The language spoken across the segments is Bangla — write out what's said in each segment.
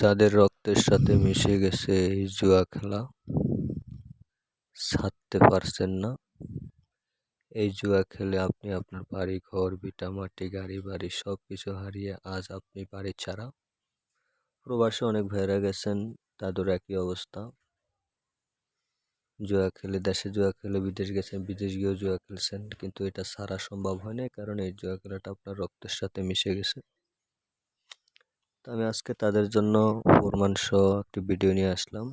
যাদের রক্তের সাথে মিশে গেছে এই জুয়া খেলা, ছাড়তে পারছেন না। এই জুয়া খেলে আপনি আপনার বাড়ি ঘর ভিটামাটি গাড়ি বাড়ি সব কিছু হারিয়ে আজ আপনি বাড়ি ছাড়া। প্রবাসে অনেক ভাইরা গেছেন, তাদের একই অবস্থা। জুয়া খেলে, দেশে জুয়া খেলে, বিদেশ গেছেন, বিদেশ গিয়েও জুয়া খেলছেন, কিন্তু এটা সারা সম্ভব হয় না কারণ এই জুয়া খেলাটা আপনার রক্তের সাথে মিশে গেছে। তো আমি আজকে তাদের জন্য প্রমাণ সহ একটি ভিডিও নিয়ে আসলাম।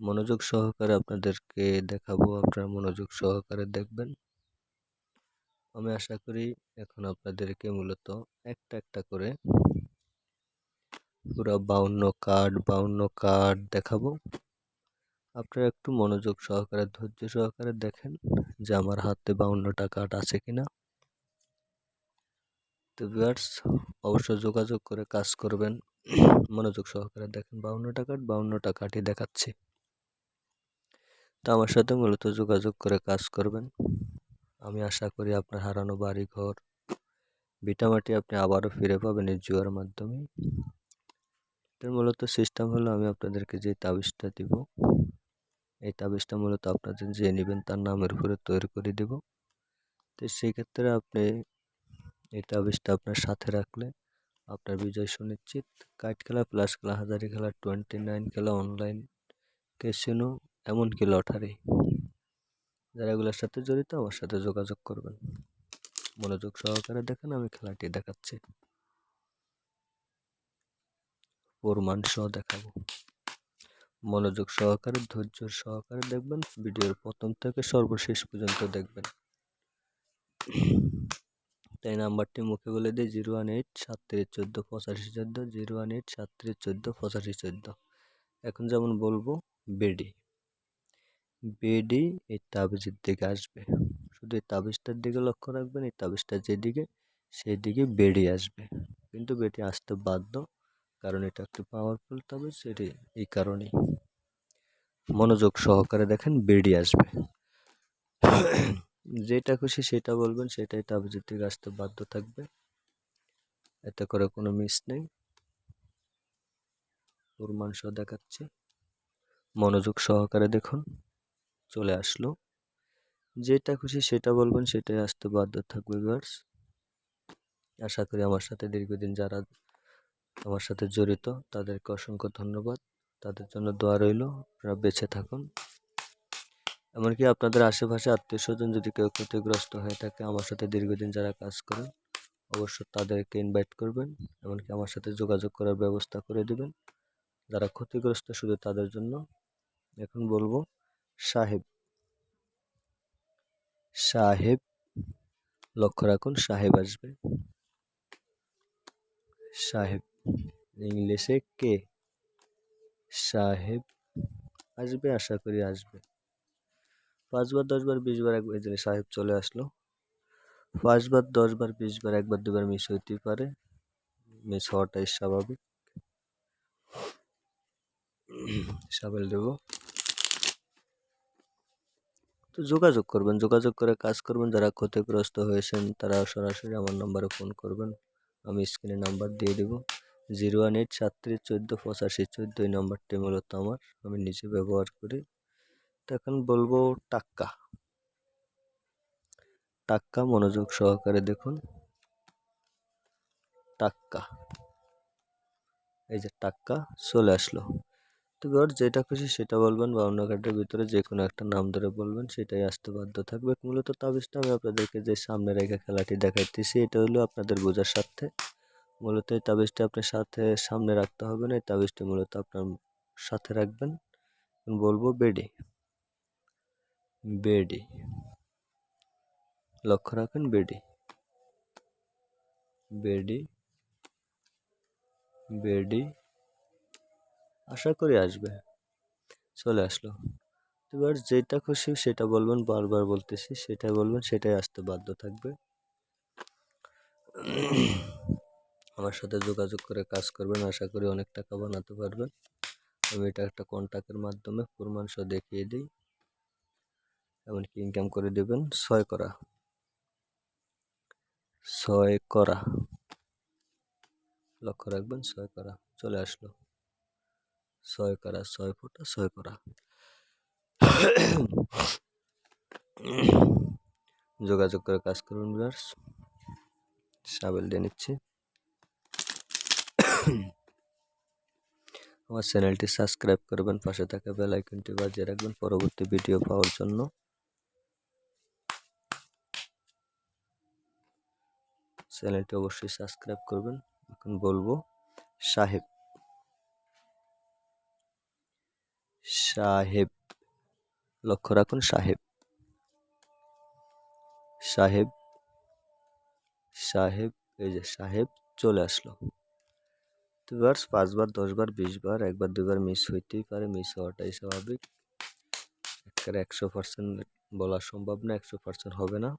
মনোযোগ সহকারে আপনাদেরকে দেখাবো, আপনারা মনোযোগ সহকারে দেখবেন। আমি আশা করি এখন আপনাদেরকে মূলত একটা একটা করে পুরো বাউন্ন কার্ড বাউন্ন কার্ড দেখাবো। আপনারা একটু মনোযোগ সহকারে, ধৈর্য সহকারে দেখেন যে আমার হাতে বাউন্নটা কার্ড আছে কিনা। তো ভিউয়ার্স অবশ্যই যোগাযোগ করে কাজ করবেন। মনোযোগ সহকারে দেখেন বাউন্নটা কার্ড বাউন্নটা কার্ডই দেখাচ্ছি। তো আমার সাথে মূলত যোগাযোগ করে কাজ করবেন। আমি আশা করি আপনার হারানো বাড়ি ঘর ভিটামাটি আপনি আবারও ফিরে পাবেন এই জুয়ার মাধ্যমে। এর মূলত সিস্টেম হলো, আমি আপনাদেরকে যে তাবিজটা দিব, এই তাবিজটা মূলত আপনাদের যে নেবেন, তার নামের উপরে তৈরি করে দেব। তো সেই ক্ষেত্রে আপনি এই তাবিজটা আপনার সাথে রাখলে আপনার বিজয় সুনিশ্চিত। কাইট খেলা, প্লাস খেলা, হাজারি খেলা, টোয়েন্টি নাইন খেলা, অনলাইন ক্যাসিনো, এমনকি লটারি। যারা এগুলোর সাথে জড়িত, আমার সাথে যোগাযোগ করবেন। মনোযোগ সহকারে দেখেন, আমি খেলাটি দেখাচ্ছি। প্রমাণ সহ দেখাবো। মনোযোগ সহকারে, ধৈর্য সহকারে দেখবেন। ভিডিওর প্রথম থেকে সর্বশেষ পর্যন্ত দেখবেন। তাই নাম্বারটি মুখে বলে দিই, জিরো ওয়ান এইট সাতত্রিশ চোদ্দ পঁচাশি চোদ্দ, জিরো ওয়ান এইট সাতত্রিশ চোদ্দ পঁচাশি চোদ্দ। এখন যেমন বলব, বেডি। বেডি এই তাবিজের দিকে আসবে। শুধু এই তাবিজটার দিকে লক্ষ্য রাখবেন, এই তাবিজটা যেদিকে সেই দিকে বেডি আসবে। কিন্তু বেডি আসতে বাধ্য, কারণ এটা একটি পাওয়ারফুল তাবিজ এটি এই কারণেই। মনোযোগ সহকারে দেখেন, বেডি আসবে। যেটা খুশি সেটা বলবেন, সেটাই তাবিজের দিকে আসতে বাধ্য থাকবে। এতে করে কোনো মিস নেই। প্রমাণ দেখাচ্ছে। মনোযোগ সহকারে দেখুন। চলে আসলো। যেটা খুশি সেটা বলবেন, সেটাই আসতে বাধ্য থাকবে ভিউয়ার্স আশা করি আমার সাথে দীর্ঘদিন যারা আমার সাথে জড়িত, তাদেরকে অসংখ্য ধন্যবাদ। তাদের জন্য দোয়া রইল। আপনারা বেঁচে থাকুন। এমনকি আপনাদের আশেপাশে আত্মীয় স্বজন যদি কেউ ক্ষতিগ্রস্ত হয়ে থাকে, আমার সাথে দীর্ঘদিন যারা কাজ করেন অবশ্য তাদেরকে ইনভাইট করবেন। এমনকি আমার সাথে যোগাযোগ করার ব্যবস্থা করে দেবেন। যারা ক্ষতিগ্রস্ত, শুধু তাদের জন্য। এখন বলব, সাহেব। সাহেব, লক্ষ্য রাখুন, সাহেব আসবে। সাহেব, ইংলিশে কে? সাহেব আসবে, আশা করি আসবে। পাঁচবার দশবার বিশবার একবার দিলে সাহেব চলে আসলো। পাঁচবার দশবার বিশবার একবার, দুবার মিস হইতেই পারে। মিস হওয়াটাই স্বাভাবিক। সাবেল দেব। তো যোগাযোগ করবেন, যোগাযোগ করে কাজ করবেন। যারা ক্ষতিগ্রস্ত হয়েছেন, তারা সরাসরি আমার নাম্বারে ফোন করবেন। আমি স্ক্রিনে নাম্বার দিয়ে দেবো। জিরো ওয়ান এইট সাতত্রিশ চোদ্দ পঁচাশি চোদ্দ এই নাম্বারটি মূলত আমার। আমি নিজে ব্যবহার করি। এখন বলব টাক্কা। টাক্কা মনোযোগ সহকারে দেখুন। টাক্কা। এই যে টাক্কা চলে আসলো। তো এবার যেটা খুশি সেটা বলবেন বা অন্য কার্ডের ভিতরে যে কোনো একটা নাম ধরে বলবেন, সেটাই আসতে বাধ্য থাকবে। মূলত তাবিজটা আমি আপনাদেরকে যে সামনে রেখে খেলাটি দেখাইতেছি, এটা হলো আপনাদের বোঝার স্বার্থে। মূলত এই তাবিজটা আপনার সাথে সামনে রাখতে হবে না, এই তাবিজটি মূলত আপনার সাথে রাখবেন। বলব বেডি। বেডি। লক্ষ্য রাখেন, বেডি। বেডি। বেডি। আশা করি আসবে। চলে আসলো। এবার যেটা খুশি সেটা বলবেন, বারবার বলতেছি, সেটা বলবেন, সেটাই আসতে বাধ্য থাকবে। আমার সাথে যোগাযোগ করে কাজ করবেন, আশা করি অনেক টাকা বানাতে পারবেন। আমি এটা একটা কন্ট্যাক্টের মাধ্যমে প্রমাণ সহ দেখিয়ে দিই। এমনকি ইনকাম করে দেবেন, ছয় করা। ছয় করা। লক্ষ্য রাখবেন, ছয় করা। চলে আসলো। ছয় করা, ছয় ফোটা, ছয় করা। যোগাযোগ করে কাজ করুন ভিউয়ার্স সাবেল দিয়ে নিচ্ছি। আমার চ্যানেলটি সাবস্ক্রাইব করবেন, পাশে থাকা বেল আইকনটি বাজিয়ে রাখবেন। পরবর্তী ভিডিও পাওয়ার জন্য। চ্যানেলটি অবশ্যই সাবস্ক্রাইব করবেন। এখন বলব সাহেব। সাহেব। লক্ষ্য রাখুন, সাহেব। সাহেব। সাহেব, এই যে সাহেব চলে আসলো। দুবার, পাঁচবার, দশবার, বিশবার, একবার, দুবার মিস হইতেই পারে মিস হওয়াটাই স্বাভাবিক। একশো পার্সেন্ট বলা সম্ভব না, একশো পার্সেন্ট হবে না।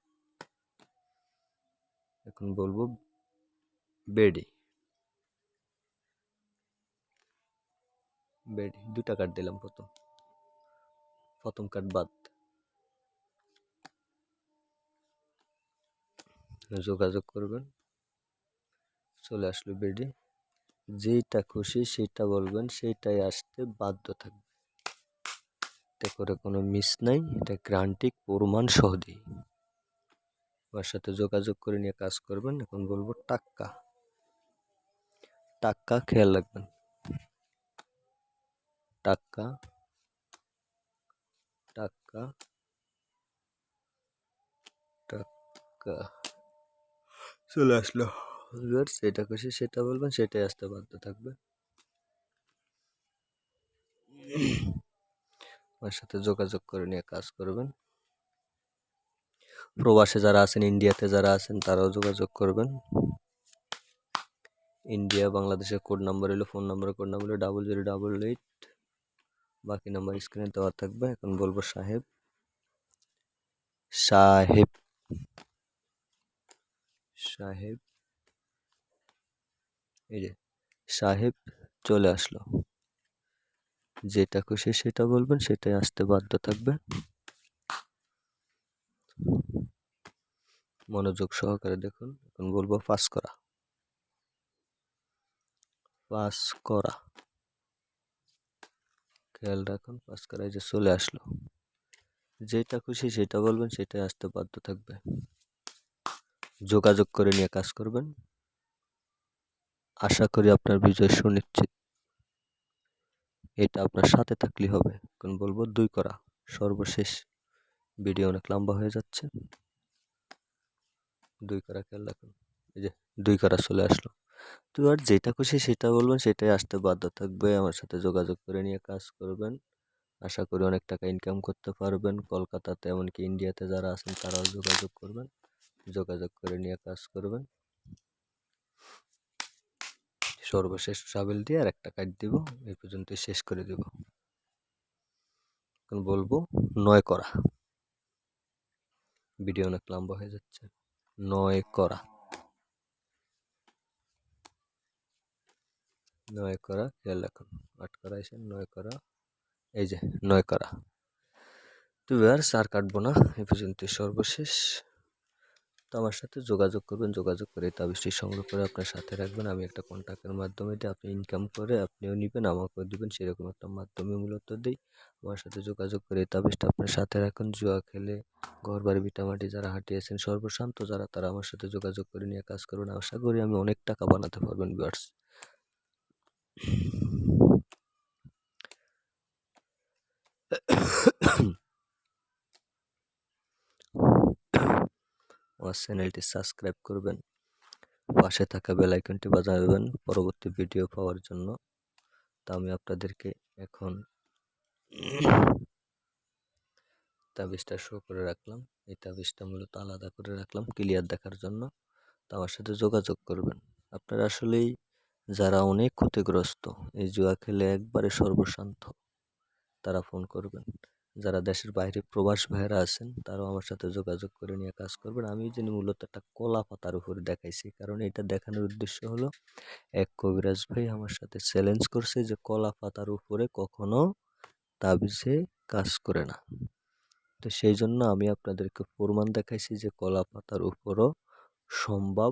এখন বলব বেডি। বেডি, দুটা কার্ড দিলাম প্রথম। প্রথম কার্ড বাদ। যোগাযোগ করবেন। চলে আসলো বেডি। যেটা খুশি সেটা বলবেন সেইটাই আসতে বাধ্য থাকবে। এতে করে কোনো মিস নাই, এটা গ্রান্টিক প্রমাণ সহ দিই। আমার সাথে যোগাযোগ করে নিয়ে কাজ করবেন। এখন বলব টাক্কা। টাক্কা খেয়াল রাখবেন। টাক্কা। টাক্কা। টাক্কা। চলে আসলো। যেটা খুশি সেটা বলবেন, সেটাই আসতে বাধ্য থাকবে। আমার সাথে যোগাযোগ করে নিয়ে কাজ করবেন। প্রবাসে যারা আছেন, ইন্ডিয়াতে যারা আছেন, তারাও যোগাযোগ করবেন। ইন্ডিয়া, বাংলাদেশের কোড নাম্বার হলো ফোন নাম্বারের কোড নাম্বার হলো ডাবল জিরো ডাবল এইট বাকি নাম্বার স্ক্রিনে দেওয়া থাকবে। এখন বলব সাহেব। সাহেব। সাহেব। এই যে, সাহেব চলে আসলো। যেটা খুশি সেটা বলবেন, সেটাই আসতে বাধ্য থাকবে মনোযোগ সহকারে দেখুন। এখন বলব পাস করা। পাস করা। খেয়াল রাখুন, পাস করা যে চলে আসলো। যেটা খুশি সেটা বলবেন, সেটাই আসতে বাধ্য থাকবে। যোগাযোগ করে নিয়ে কাজ করবেন। আশা করি আপনার বিজয় সুনিশ্চিত। এটা আপনার সাথে থাকলে হবে। এখন বলব দুই করা। সর্বশেষ। ভিডিও অনেক লম্বা হয়ে যাচ্ছে। দুই করা খেয়াল রাখুন। এই যে দুই করা চলে আসলো। তো আর যেটা খুশি সেটা বলবেন, সেটাই আসতে বাধ্য থাকবে। আমার সাথে যোগাযোগ করে নিয়ে কাজ করবেন। আশা করি অনেক টাকা ইনকাম করতে পারবেন। কলকাতাতে এমনকি ইন্ডিয়াতে যারা আছেন তারাও যোগাযোগ করবেন। যোগাযোগ করে নিয়ে কাজ করবেন। সর্বশেষ ট্রাভেল দিয়ে আর একটা কার্ড দিব। এই পর্যন্ত শেষ করে দেব। এখন বলব, নয় করা। ভিডিও অনেক লম্বা হয়ে যাচ্ছে। নয় করা। নয় করা, খেয়াল রাখুন। আট করা এসে নয় করা, এই যে নয় করা। তো আর সার কাটবো না। এ পর্যন্ত সর্বশেষ। তো আমার সাথে যোগাযোগ করবেন, যোগাযোগ করে তাবিজটি সংগ্রহ করে আপনার সাথে রাখবেন। আমি একটা কন্ট্যাক্টের মাধ্যমে দিই আপনি ইনকাম করে আপনিও নেবেন, আমাকেও দেবেন। সেরকম একটা মাধ্যমে মূলত দিই। আমার সাথে যোগাযোগ করে তাবিজটা আপনার সাথে রাখুন। জুয়া খেলে ঘর বাড়ি ভিটামাটি যারা হাঁটিয়েছেন সর্বশান্ত যারা, তারা আমার সাথে যোগাযোগ করে নিয়ে কাজ করুন আশা করি আমি অনেক টাকা বানাতে পারবেন বিয়ার্স আমার চ্যানেলটি সাবস্ক্রাইব করবেন। পাশে থাকা বেল আইকনটি বাজাবেন পরবর্তী ভিডিও পাওয়ার জন্য। তা আমি আপনাদেরকে এখন তাবিজটা শো করে রাখলাম। এই তাবিজটা মূলত আলাদা করে রাখলাম ক্লিয়ার দেখার জন্য। তো আমার সাথে যোগাযোগ করবেন। আপনারা আসলেই যারা অনেক ক্ষতিগ্রস্ত এই জুয়া খেলে একবারে সর্বশান্ত, তারা ফোন করবেন। যারা দেশের বাইরে প্রবাস ভাইয়েরা আছেন, তারাও আমার সাথে যোগাযোগ করে নিয়ে কাজ করবেন। আমি যিনি মূলত একটা কলা পাতার উপরে দেখাইছি, কারণ এটা দেখানোর উদ্দেশ্য হলো, এক কবিরাজ ভাই আমার সাথে চ্যালেঞ্জ করছে যে কলা পাতার উপরে কখনো তাবিজে কাজ করে না। তো সেই জন্য আমি আপনাদেরকে প্রমাণ দেখাইছি যে কলা পাতার উপরও সম্ভব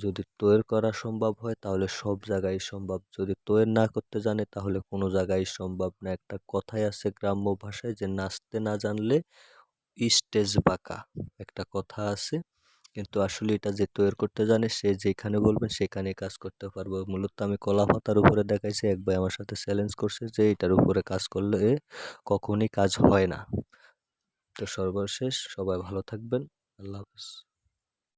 যদি তৈরি করা সম্ভব হয়, তাহলে সব জায়গায় সম্ভব। যদি তৈরি না করতে জানে, তাহলে কোনো জায়গায় সম্ভব না। একটা কথাই আছে গ্রাম্য ভাষায় যে, নাচতে না জানলে স্টেজ বাঁকা। একটা কথা আছে। কিন্তু আসলে এটা যে, তৈরি করতে জানে, সে যেখানে বলবেন সেখানে কাজ করতে পারব। মূলত আমি কলা পাতার উপরে দেখাইছি। এক ভাই আমার সাথে চ্যালেঞ্জ করছে যে, এটার উপরে কাজ করলে কখনই কাজ হয় না। তো সর্বশেষ, সবাই ভালো থাকবেন। আল্লাহ হাফিজ।